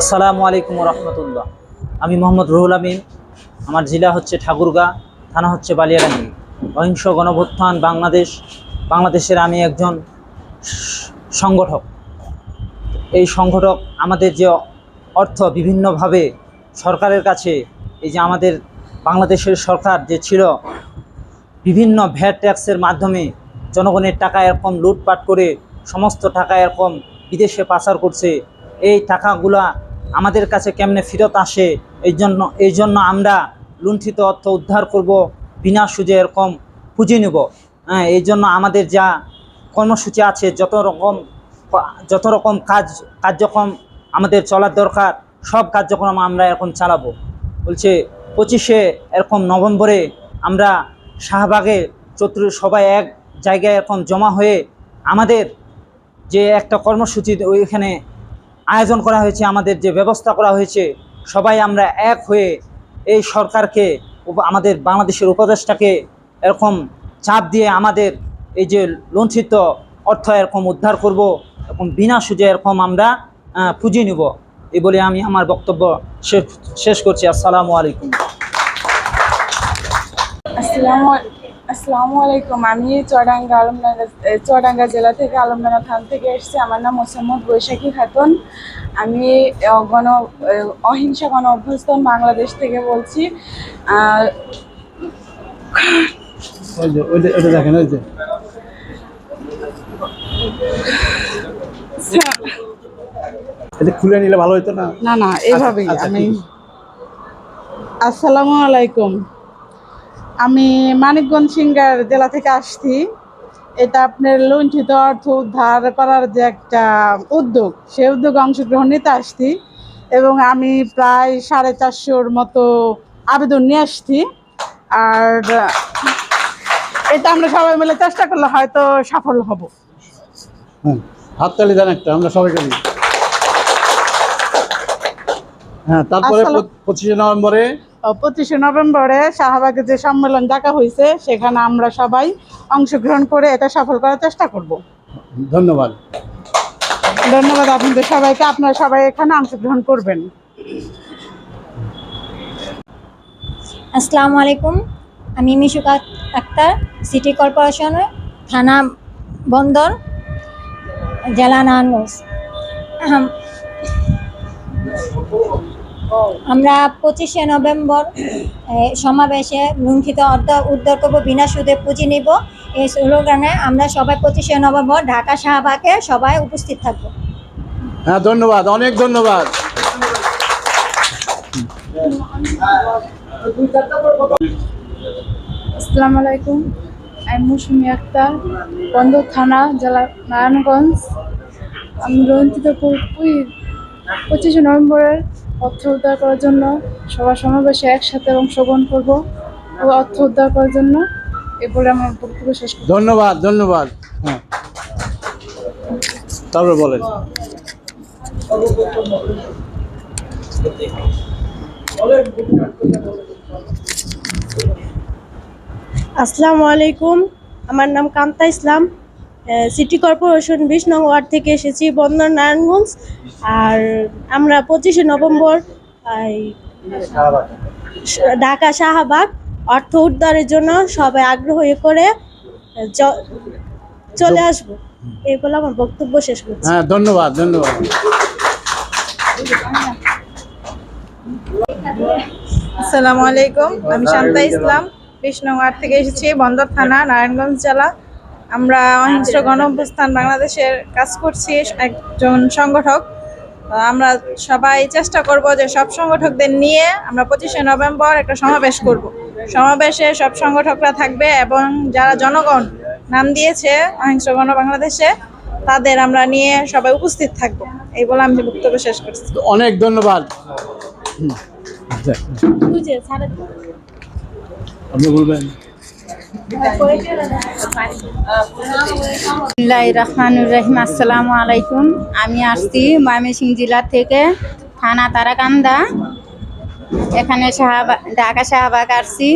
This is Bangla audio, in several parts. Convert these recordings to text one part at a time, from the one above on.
আসসালামু আলাইকুম রহমতুল্লাহ। আমি মোহাম্মদ রুহুল আমিন। আমার জেলা হচ্ছে ঠাকুরগাঁ, থানা হচ্ছে বালিয়ারাঙ্গি। অহিংস গণভুত্থান বাংলাদেশ। বাংলাদেশের আমি একজন সংগঠক। এই সংগঠক আমাদের যে অর্থ বিভিন্নভাবে সরকারের কাছে, এই যে আমাদের বাংলাদেশের সরকার যে ছিল, বিভিন্ন ভ্যাট ট্যাক্সের মাধ্যমে জনগণের টাকা এরকম লুটপাট করে, সমস্ত টাকা এরকম বিদেশে পাচার করছে এই টাকাগুলা আমাদের কাছে কেমনে ফেরত আসে? এই জন্য এই জন্য আমরা লুণ্ঠিত অর্থ উদ্ধার করব, বিনা সুদে এরকম পুঁজি নেব। হ্যাঁ এই জন্য আমাদের যা কর্মসূচি আছে, যত রকম যত রকম কাজ, কার্যক্রম আমাদের চলার দরকার, সব কার্যক্রম আমরা এখন চালাবো। বলছে, পঁচিশে এরকম নভেম্বরে আমরা শাহবাগে চতুর সবাই এক জায়গায় এরকম জমা হয়ে আমাদের যে একটা কর্মসূচি, ওইখানে আয়োজন করা হয়েছে, আমাদের যে ব্যবস্থা করা হয়েছে, সবাই আমরা এক হয়ে এই সরকারকে, আমাদের বাংলাদেশের উপদেষ্টাকে এরকম চাপ দিয়ে আমাদের এই যে লুণ্ঠিত অর্থ এরকম উদ্ধার করব, এরকম বিনা সুজে এরকম আমরা পুঁজি নিব। এই বলে আমি আমার বক্তব্য শেষ শেষ করছি। আসসালামু আলাইকুম। আসসালামু আসসালামু আলাইকুম। আমি চুয়াডাঙ্গা আলমডাঙ্গা এ, চুয়াডাঙ্গা জেলা থেকে আলমডাঙ্গা থান থেকে এসেছি। আমার নাম মোসাম্মদ বৈশাখী খাতুন। আমি গণ অহিংসা গণ অভ্যস্থান বাংলাদেশ থেকে বলছি। খুলে নিলে ভালো হতো না? না না এভাবেই আচ্ছা, আমি আসসালামু আলাইকুম। আমি মানিকগঞ্জ সিঙ্গার জেলা থেকে আসছি। এটা আপনার লুণ্ঠিত অর্থ উদ্ধার করার যে একটা উদ্যোগ সেই উদ্যোগে অংশগ্রহণ নিতে আসছি এবং আমি প্রায় সাড়ে চারশোর মতো আবেদন নিয়ে আসছি। আর এটা আমরা সবাই মিলে চেষ্টা করলে হয়তো সফল হব। হ্যাঁ হাততালি দেন একটা আমরা সবাই করি হ্যাঁ তারপরে পঁচিশে নভেম্বরে পঁচিশে নভেম্বরে শাহবাগে যে সম্মেলন ডাকা হয়েছে সেখানে আমরা সবাই অংশগ্রহণ করে এটা সফল করার চেষ্টা করব। ধন্যবাদ। ধন্যবাদ আপনাদের সবাইকে। আপনারা সবাই এখানে অংশগ্রহণ করবেন। আসসালামু আলাইকুম। আমি মিশুক আক- আক্তার সিটি কর্পোরেশনের থানা বন্দর জেলা নারায়ণগঞ্জ। আহম, আমরা পঁচিশে নভেম্বর সমাবেশে লুণ্ঠিত উদ্ধার করব বিনা সুদে পুঁজি নিব। এই স্লোগানে আমরা সবাই পঁচিশে নভেম্বর ঢাকা শাহবাগে সবাই উপস্থিত থাকব। হ্যাঁ ধন্যবাদ অনেক ধন্যবাদ। আসসালামু আলাইকুম আমি মৌসুমি আক্তার বন্দর থানা জেলা নারায়ণগঞ্জ। আমি লঞ্চিত পঁচিশে নভেম্বরের অর্থ উদ্ধার করার জন্য সবার সমাবেশে একসাথে অংশগ্রহণ করব ও অর্থ উদ্ধার করার জন্য এ বলে আমার বক্তব্য শেষ ধন্যবাদ ধন্যবাদ। হ্যাঁ। তারপরে বলেন। আসসালামু আলাইকুম। আমার নাম কান্তা ইসলাম। সিটি কর্পোরেশন বিশ নং ওয়ার্ড থেকে এসেছি বন্দর নারায়ণগঞ্জ। আর আমরা পঁচিশে নভেম্বর ঢাকা শাহবাগ অর্থ উদ্ধারের জন্য সবাই আগ্রহ করে চ- চলে আসব। এই বলে আমার বক্তব্য শেষ করছি। হ্যাঁ ধন্যবাদ ধন্যবাদ। আসসালামু আলাইকুম আমি শান্তা ইসলাম কৃষ্ণগড় থেকে এসেছি বন্দর থানা নারায়ণগঞ্জ জেলা। আমরা অহিংস গণ অভ্যুত্থান বাংলাদেশের কাজ করছি একজন সংগঠক। আমরা সবাই চেষ্টা করব যে সব সংগঠকদের নিয়ে আমরা পঁচিশে নভেম্বর একটা সমাবেশ করব। সমাবেশে সব সংগঠকরা থাকবে এবং যারা জনগণ নাম দিয়েছে অহিংস গণ বাংলাদেশে তাদের আমরা নিয়ে সবাই উপস্থিত থাকব। এই বলে আমি বক্তব্য শেষ করছি। অনেক ধন্যবাদ। আপনি বলবেন? রহমানুর রহিম, আসসালামু আলাইকুম। আমি আসছি ময়মনসিংহ জেলা থেকে থানা তারাকান্দা। এখানে শাহবাগ ঢাকা শাহবাগ আসছি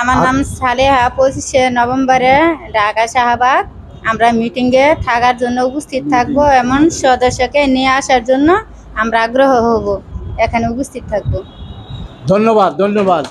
আমার নাম সালেহা, পঁচিশে নভেম্বরে ঢাকা শাহবাগ আমরা মিটিংয়ে থাকার জন্য উপস্থিত থাকব, এমন সদস্যকে নিয়ে আসার জন্য আমরা আগ্রহ হব। এখানে উপস্থিত থাকব। ধন্যবাদ ধন্যবাদ।